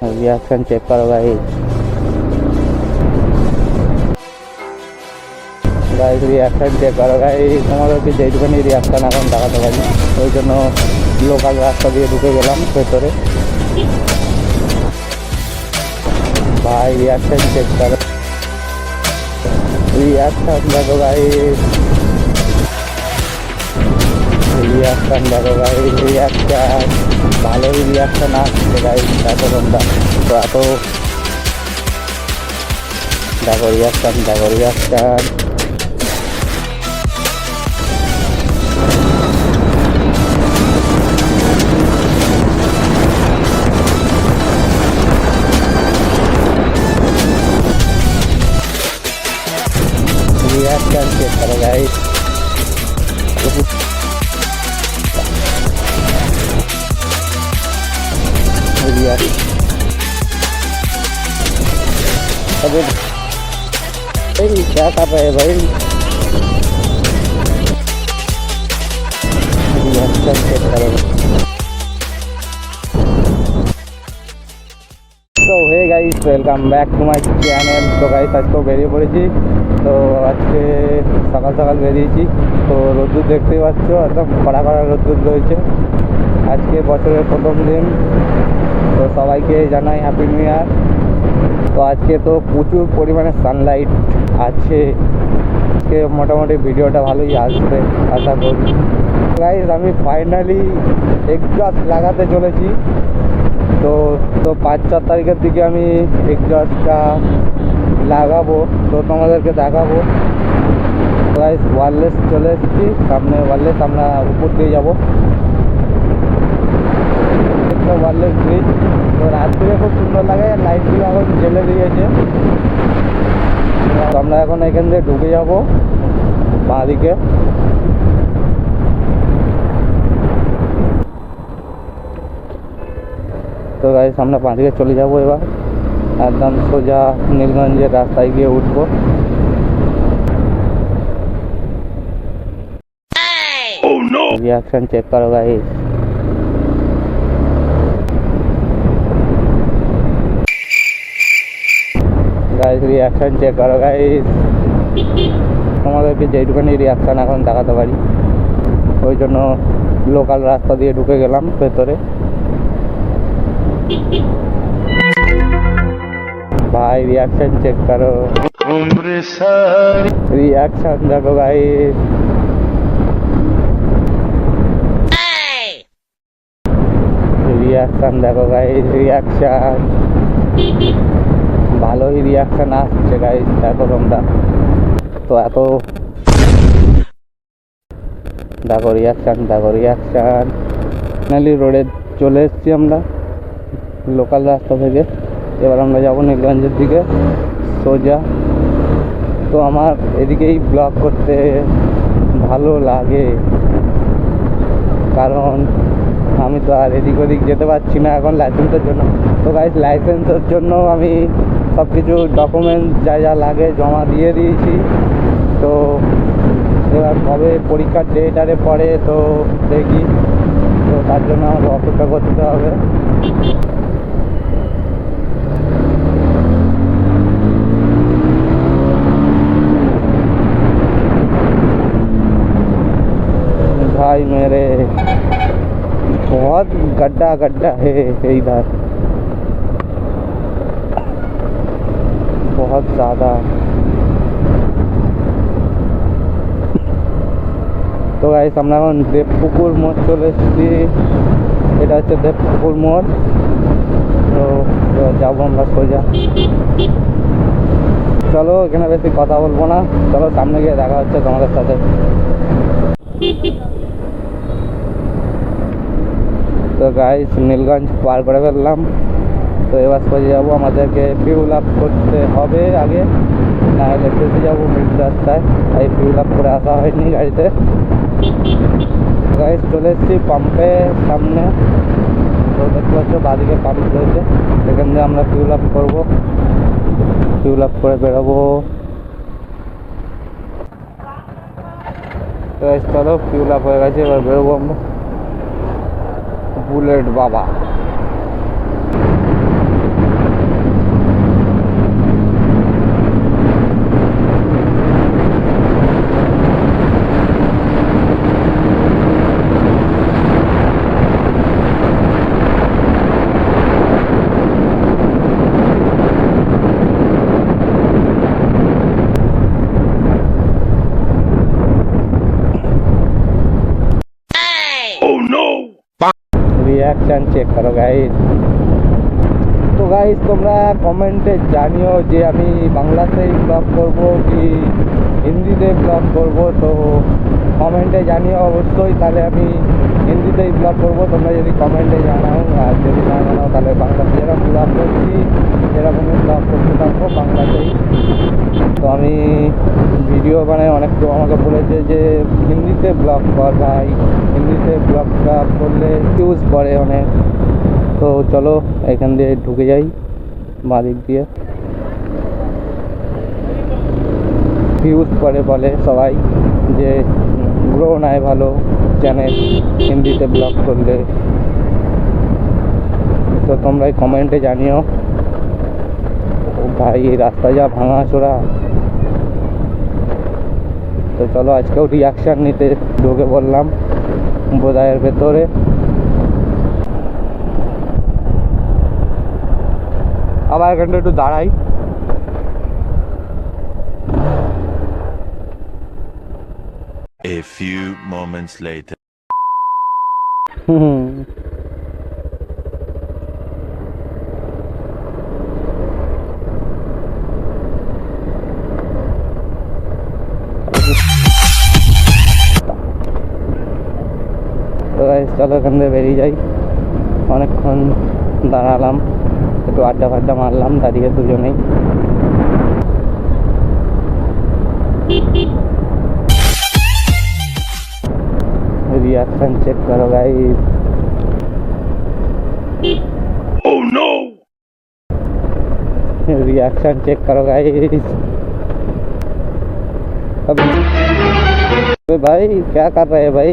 Reaction check করো ভাই guys reaction check করো ভাই তোমাদেরকে যেইটুখানি রিয়াকশন এখন দেখাতে পারি ওই জন্য লোকাল রাস্তা দিয়ে ঢুকে গেলাম ভেতরে ভাই রিয়াকশন চেক করো রিয়াকশন দেখো ভাই রিয়াকশন দেখো ভাই রিয়াকশন ভালোই রিয়াকশন আসছে গাই দেখো তোমরা তো এত দেখো রিয়াকশন দেখো রিয়াকশন রিয়াকশন চেক করো গাই রিয়াকশন अबे भाई क्या कर रहे हैं भाई रिएक्शन चेक करो তো hey guys welcome back to my channel তো গাইস আজকেও বেরিয়ে পড়েছি তো আজকে সকাল সকাল বেরিয়েছি তো রোদ্দুর দেখতেই পাচ্ছ একদম কড়া কড়া রোদ্দুর রয়েছে আজকে বছরের প্রথম দিন তো সবাইকে জানাই হ্যাপি নিউ ইয়ার তো আজকে তো প্রচুর পরিমাণে সানলাইট আছে। আজকে মোটামুটি ভিডিওটা ভালোই আসবে, আশা করি। গাইজ আমি ফাইনালি এক্সজস্ট লাগাতে চলেছি। তো তো পাঁচ চার তারিখের দিকে আমি এক্সজস্টটা লাগাবো। তো তোমাদেরকে দেখাবো। গাইজ ওয়ারলেস চলে এসেছি। সামনে ওয়ারলেস আমরা উপর দিয়ে যাব। ওয়ারলেস ব্রিজ তো রাত্রিরে খুব সুন্দর লাগে লাইটগুলো এখন জ্বেলে দিয়েছে তো আমরা এখন এখান দিয়ে ঢুকে যাব বাঁ দিকে তো গাড়ি সামনে বাঁ দিকে চলে যাব এবার। একদম সোজা নীলগঞ্জের রাস্তায় গিয়ে উঠবো। রিয়াকশন চেক করো গাড়ি গাইস রিয়াকশন চেক করো গাইস তোমাদেরকে যেইটুখানি রিয়াকশন এখন দেখাতে পারি, ওই জন্য লোকাল রাস্তা দিয়ে ঢুকে গেলাম ভেতরে। ভাই রিয়াকশন চেক করো। রিয়াকশন দেখো গাইস রিয়াকশন দেখো গাইস রিয়াকশন ভালোই রিয়াকশন আসছে গাইস দেখো তোমরা। তো এত দেখো রিয়াকশন দেখো রিয়াকশন ফাইনালি রোডে চলে এসেছি আমরা লোকাল রাস্তা থেকে। এবার আমরা যাব নীলগঞ্জের দিকে, সোজা। তো আমার এদিকেই ব্লগ করতে ভালো লাগে। কারণ আমি তো আর এদিক ওদিক যেতে পারছি না এখন লাইসেন্সের জন্য। তো গাইজ লাইসেন্সের জন্য আমি সব কিছু ডকুমেন্টস যা যা লাগে জমা দিয়ে দিয়েছি তো এবার কবে পরীক্ষার ডেট আরে পরে তো দেখি তো তার জন্য আমাকে অপেক্ষা করতে হবে भाई मेरे बहुत गड्ढा गड्ढा है इधर बहुत ज़्यादा তো গাইস আমরা এখন দেবপুকুর মোড় চলে এসেছি এটা হচ্ছে দেবপুকুর মোড় তো এবার যাবো আমরা সোজা চলো এখানে বেশি কথা বলবো না চলো সামনে গিয়ে দেখা হচ্ছে তোমাদের সাথে তো গাইস নীলগঞ্জ পার করে ফেললাম তো এবার সোজা যাব, আমাদেরকে ফিউল আপ করতে হবে আগে। না হলে ফেসে যাব মিড রাস্তায়। তাই ফিউল আপ করে আসা হয়নি গাড়িতে। গাইস চলে এসেছি পাম্পের সামনে। তো দেখতে পাচ্ছ, বাদিকে পাম্প রয়েছে। সেখান দিয়ে আমরা ফিউল আপ করব। ফিউল আপ করে বেরোবো। চলো ফিউল আপ হয়ে গেছে, এবার বেরোবো আমরা। বুলেট বাবা। রিয়াকশান চেক করো গাইজ তো গাইজ তোমরা কমেন্টে জানিও যে আমি বাংলাতেই ব্লগ করব কি হিন্দিতে ব্লগ করব। তো কমেন্টে জানিও অবশ্যই, তাহলে আমি হিন্দিতেই ব্লগ করব, তোমরা যদি কমেন্টে জানাও, আর যদি না জানাও, তাহলে বাংলাতে যেরকম ব্লগ করছি, সেরকমই ব্লগ করতে থাকব বাংলাতেই। তো আমি ভিডিও বানাই অনেক কেউ আমাকে বলেছে যে, হিন্দিতে ব্লগ কর ভাই, হিন্দিতে ব্লগটা করলে ইউজ করে অনেক। তো চলো, এখান দিয়ে ঢুকে যাই দিক দিয়ে। ভিউজ করে বলে সবাই, যে গ্রো নেয় ভালো চ্যানেল হিন্দিতে ব্লগ করলে। তো তোমরা কমেন্টে জানিও। ভাই রাস্তা যা ভাঙা চোরা তো চলো আজকেও রিয়াকশান নিতে ঢুকে বললাম বোধায়ের ভেতরে। আবার এখানটা একটু দাঁড়াই। Few moments later. তো guys, চলো এখান থেকে বেরিয়ে যাই। অনেকক্ষণ দাঁড়ালাম একটু আড্ডা ফাড্ডা মারলাম দাঁড়িয়ে দুজনেই। रिएक्शन चेक करो guys oh no reaction check करो गाइस अब भाई क्या कर रहे हैं भाई?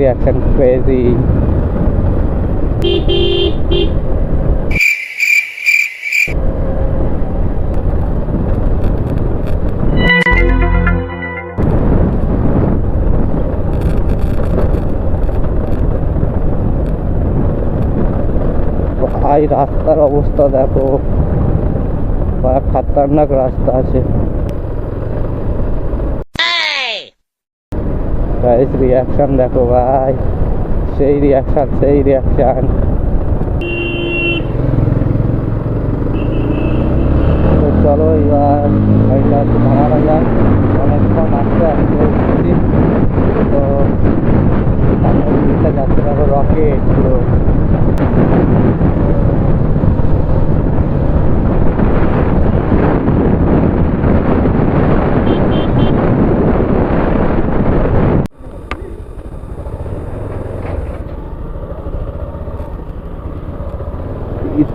reaction crazy. রাস্তার অবস্থা দেখো বা খাতারনাক রাস্তা আছে গাইস রিয়াকশন দেখো ভাই, সেই রিয়াকশন সেই রিয়াকশন চলো এবার গাড়িটা একটু ভাড়ানো যাক, অনেকক্ষণ আসতে আসতে তো সামনের দিকটা যাচ্ছে, দেখো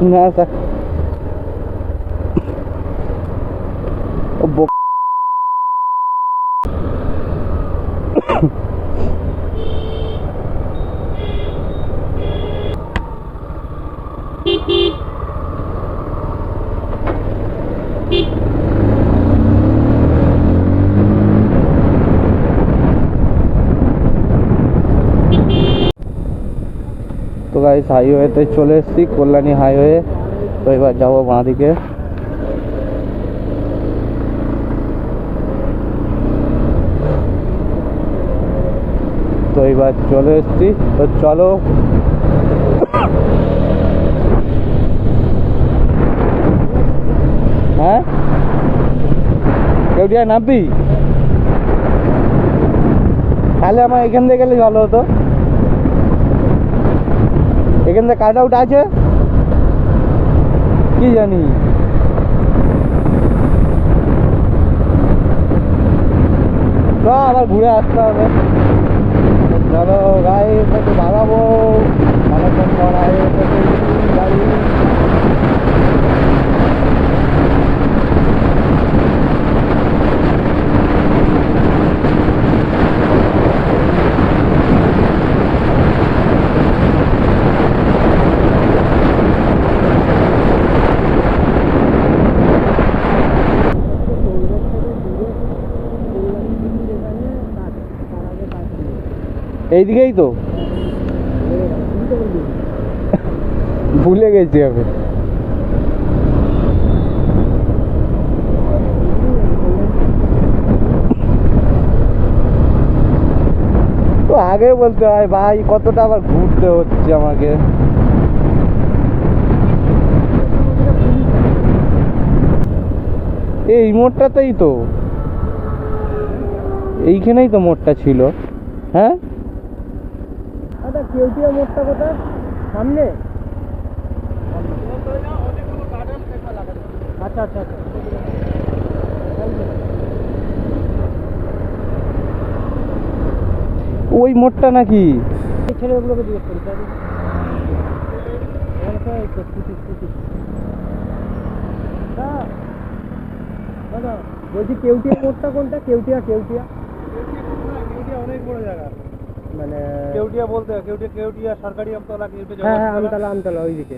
পুরো গাইস হাইওয়েতে চলে এসেছি, কল্যাণী হাইওয়ে তো এবার যাব বাঁ দিকে। তো এবার চলে এসেছি। তো চলো। হ্যাঁ? কেউটিয়া নামবি? তাহলে আমার এখান থেকে গেলে ভালো হতো। এখান থেকে কাট আউট আছে কি জানি আবার ঘুরে আসতে হবে চলো গাড়ি একটু অনেকক্ষণ পর আগে গাড়ি এইদিকেই তো। ভুলে গেছি আমি। তো আগে বলতে হয়, ভাই, কতটা আবার ঘুরতে হচ্ছে আমাকে? এই মোড়টাতেই তো। এইখানেই তো মোড়টা ছিল। হ্যাঁ? আচ্ছা কেউটিয়া মোড়টা কোথায়? সামনে? আচ্ছা আচ্ছা আচ্ছা। ওই মোড়টা নাকি? ছেলেগুলোকে জিজ্ঞেস করি দাদা বলছি কেউটিয়া মোড়টা কোনটা? কেউটিয়া কেউটিয়া অনেক বড় জায়গা। মানে কেউটিয়া বলতে কেউটিয়া কেউটিয়া সরকারি আমতলা কেউটিয়া হ্যাঁ হ্যাঁ আমতলা? আমতলা ওইদিকে।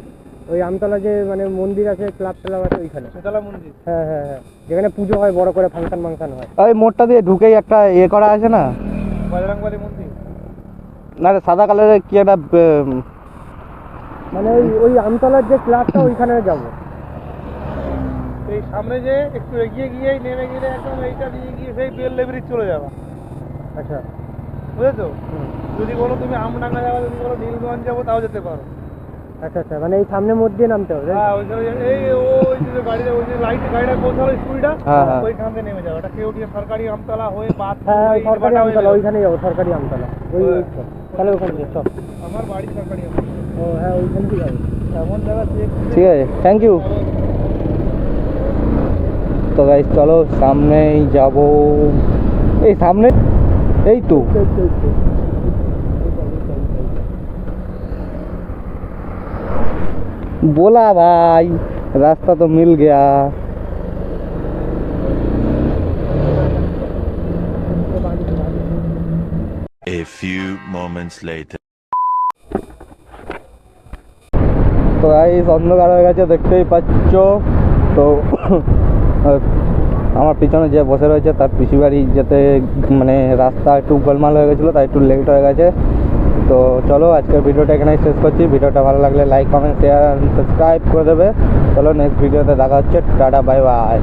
ওই আমতলা যে মানে মন্দির আছে ক্লাব ট্লাব আছে ওইখানে। সুতলা মন্দির? হ্যাঁ হ্যাঁ হ্যাঁ। যেখানে পুজো হয় বড় করে ফাংশন মাংশন হয়। ওই মোড়টা দিয়ে ঢুকেই একটা ইয়ে করা আছে না? বজরংবলী মন্দির? না রে, সাদা কালারের কি একটা মানে ওই ওই আমতলার যে ক্লাবটা ওইখানে যাব। এই সামনে যে একটু এগিয়ে গিয়ে নেমে গেলে একদম এইটা দিয়ে গিয়ে সেই বেল লেবরিজ চলে যাবা আচ্ছা। বুঝেছ? যদি বলো তুমি আমডাঙ্গা যাব যদি বলো নীলগঞ্জ যাব তাও যেতে পারো। আচ্ছা আচ্ছা মানে এই সামনে মোড় দিয়ে নামতে হবে হ্যাঁ যে- এই ওই যে গাড়িটা ওই যে লাইট গাড়িটা পৌঁছালো স্কুলটা? হ্যাঁ, হ্যাঁ। ওইখান থেকে নেমে যাবে। এটা কেউটিয়া সরকারি আমতলা হয়ে বাদ হ্যাঁ ওই সরকারি আমতলা ওইখানে যাব সরকারি আমতলা। ওই ওই তাহলে ওখানে চল। আমার বাড়ি সরকারি আমতলা। ও হ্যাঁ ওইখান দিয়ে যাব। এমন জায়গা ঠিক আছে থ্যাংক ইউ তো গাইজ চলো সামনেই যাব। এই সামনে এই তো बोला भाई रास्ता तो मिल गया A few moments later. তো গাইস অন্ধকার হয়ে গেছে দেখতেই পাচ্ছ তো আমার পিছনে যে বসে রয়েছে, তার পিসি বাড়ি যেতে মানে রাস্তা একটু গোলমাল হয়ে গেছিল, তাই একটু লেট হয়ে গেছে। তো চলো, আজকের ভিডিওটা এখানেই শেষ করছি। ভিডিওটা ভালো লাগলে লাইক কমেন্ট শেয়ার সাবস্ক্রাইব করে দেবে। চলো নেক্সট ভিডিওতে দেখা হচ্ছে। Tata bye bye